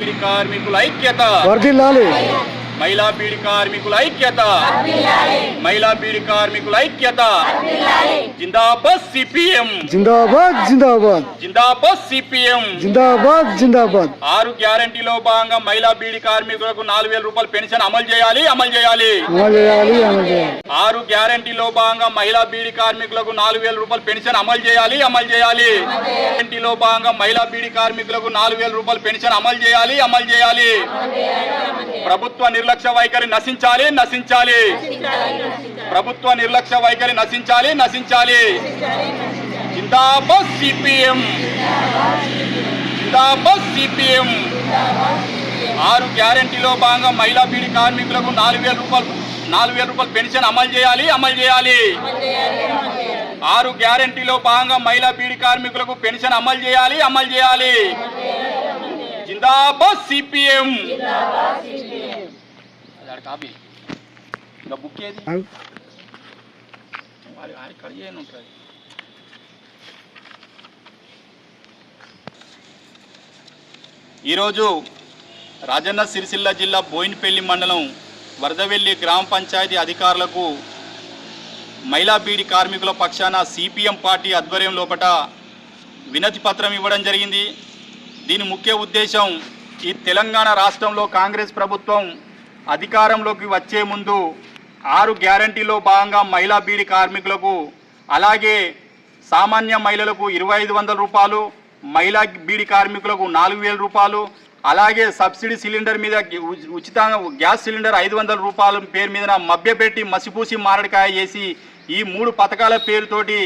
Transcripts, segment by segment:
కార్మికుల ఐక్యత వర్ధిల్లాలి. మహిళా బీడి కార్మికుల ఐక్యత. మహిళా బీడి కార్మికుల ఐక్యత. జిందాబాద్ సిపిఎం. జిందాబాద్ జిందాబాద్. జిందాబాద్ సిపిఎం. జిందాబాద్ జిందాబాద్. ఆరు గ్యారంటీలో భాగంగా మహిళా బీడి కార్మికులకు నాలుగు వేల రూపాయల పెన్షన్ అమలు చేయాలి అమలు చేయాలి. ఆరు గ్యారంటీలో భాగంగా మహిళా బీడి కార్మికులకు నాలుగు వేల రూపాయల పెన్షన్ అమలు చేయాలి అమలు చేయాలి. గ్యారంటీలో భాగంగా మహిళా బీడి కార్మికులకు నాలుగు వేల రూపాయల పెన్షన్ అమలు చేయాలి అమలు చేయాలి. ప్రభుత్వ నిర్లక్ష్య నిర్లక్ష్య వైఖరి నశించాలి నశించాలి. ప్రభుత్వ నిర్లక్ష్య వైఖరి నశించాలి నశించాలి. జిందాబాద్ సిపిఎం. జిందాబాద్ సిపిఎం. ఆరు గ్యారంటీలో భాగంగా మహిళా బీడి కార్మికులకు నాలుగు వేల రూపాయలు నాలుగు వేల రూపాయలు పెన్షన్ అమలు చేయాలి అమలు చేయాలి. ఆరు గ్యారంటీలో భాగంగా మహిళా బీడి కార్మికులకు పెన్షన్ అమలు చేయాలి అమలు చేయాలి. జిందాబాద్ సిపిఎం. కాపీ ఇంకా బుక్ ఏది. వారి- వారి కడి చేయను ఉంటుంది ఈరోజు రాజన్న సిరిసిల్ల జిల్లా బోయినపల్లి మండలం వరదవెల్లి గ్రామ పంచాయతీ అధికారులకు మహిళా బీడి కార్మికుల పక్షాన సిపిఎం పార్టీ ఆధ్వర్యం లోపట వినతి పత్రం ఇవ్వడం జరిగింది. దీని ముఖ్య ఉద్దేశం ఈ తెలంగాణ రాష్ట్రంలో కాంగ్రెస్ ప్రభుత్వం అధికారంలోకి వచ్చే ముందు ఆరు గ్యారంటీలో భాగంగా మహిళా బీడి కార్మికులకు అలాగే సామాన్య మహిళలకు ఇరవై ఐదు వందల రూపాయలు మహిళా బీడి కార్మికులకు నాలుగు వేల రూపాయలు అలాగే సబ్సిడీ సిలిండర్ మీద ఉచితంగా గ్యాస్ సిలిండర్ ఐదు వందల రూపాయల పేరు మీద మభ్యపెట్టి మసిపూసి మారడికాయ చేసి ఈ మూడు పథకాల పేరుతోటి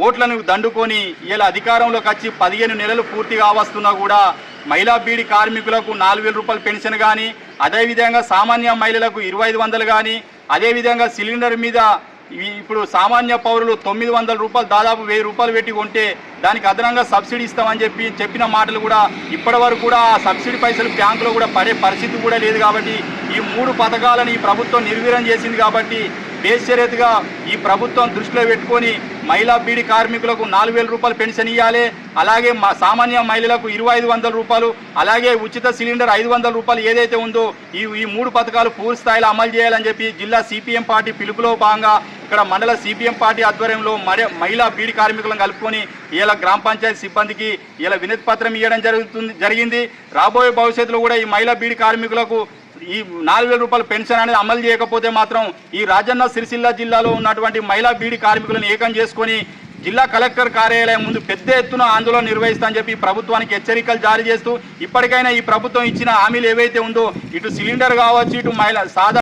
ఓట్లను దండుకొని ఇలా అధికారంలోకి వచ్చి పదిహేను నెలలు పూర్తిగా వస్తున్నా కూడా మహిళా బీడి కార్మికులకు నాలుగు వేల రూపాయల పెన్షన్ కానీ అదేవిధంగా సామాన్య మహిళలకు ఇరవై ఐదు వందలు కానీ అదేవిధంగా సిలిండర్ మీద ఇప్పుడు సామాన్య పౌరులు తొమ్మిది వందల రూపాయలు దాదాపు వెయ్యి రూపాయలు పెట్టి కొంటే దానికి అదనంగా సబ్సిడీ ఇస్తామని చెప్పి చెప్పిన మాటలు కూడా ఇప్పటి వరకు కూడా ఆ సబ్సిడీ పైసలు బ్యాంకులో కూడా పడే పరిస్థితి కూడా లేదు కాబట్టి ఈ మూడు పథకాలను ఈ ప్రభుత్వం నిర్వీర్యం చేసింది కాబట్టి బేషరతుగా ఈ ప్రభుత్వం దృష్టిలో పెట్టుకొని మహిళా బీడి కార్మికులకు నాలుగు వేల రూపాయలు పెన్షన్ ఇవ్వాలి అలాగే మా సామాన్య మహిళలకు ఇరవై ఐదు వందల రూపాయలు అలాగే ఉచిత సిలిండర్ ఐదు వందల రూపాయలు ఏదైతే ఉందో ఈ ఈ మూడు పథకాలు పూర్తి స్థాయిలో అమలు చేయాలని చెప్పి జిల్లా సిపిఎం పార్టీ పిలుపులో భాగంగా ఇక్కడ మండల సిపిఎం పార్టీ ఆధ్వర్యంలో మరి మహిళా బీడి కార్మికులను కలుపుకొని ఇలా గ్రామ పంచాయతీ సిబ్బందికి ఇలా వినతి పత్రం ఇవ్వడం జరుగుతుంది జరిగింది. రాబోయే భవిష్యత్తులో కూడా ఈ మహిళా బీడి కార్మికులకు ఈ నాలుగు వేల రూపాయల పెన్షన్ అనేది అమలు చేయకపోతే మాత్రం ఈ రాజన్న సిరిసిల్ల జిల్లాలో ఉన్నటువంటి మహిళా బీడి కార్మికులను ఏకం చేసుకొని జిల్లా కలెక్టర్ కార్యాలయం ముందు పెద్ద ఎత్తున ఆందోళన నిర్వహిస్తా చెప్పి ప్రభుత్వానికి హెచ్చరికలు జారీ చేస్తూ ఇప్పటికైనా ఈ ప్రభుత్వం ఇచ్చిన హామీలు ఏవైతే ఉందో ఇటు సిలిండర్ కావచ్చు ఇటు మహిళ సాధారణ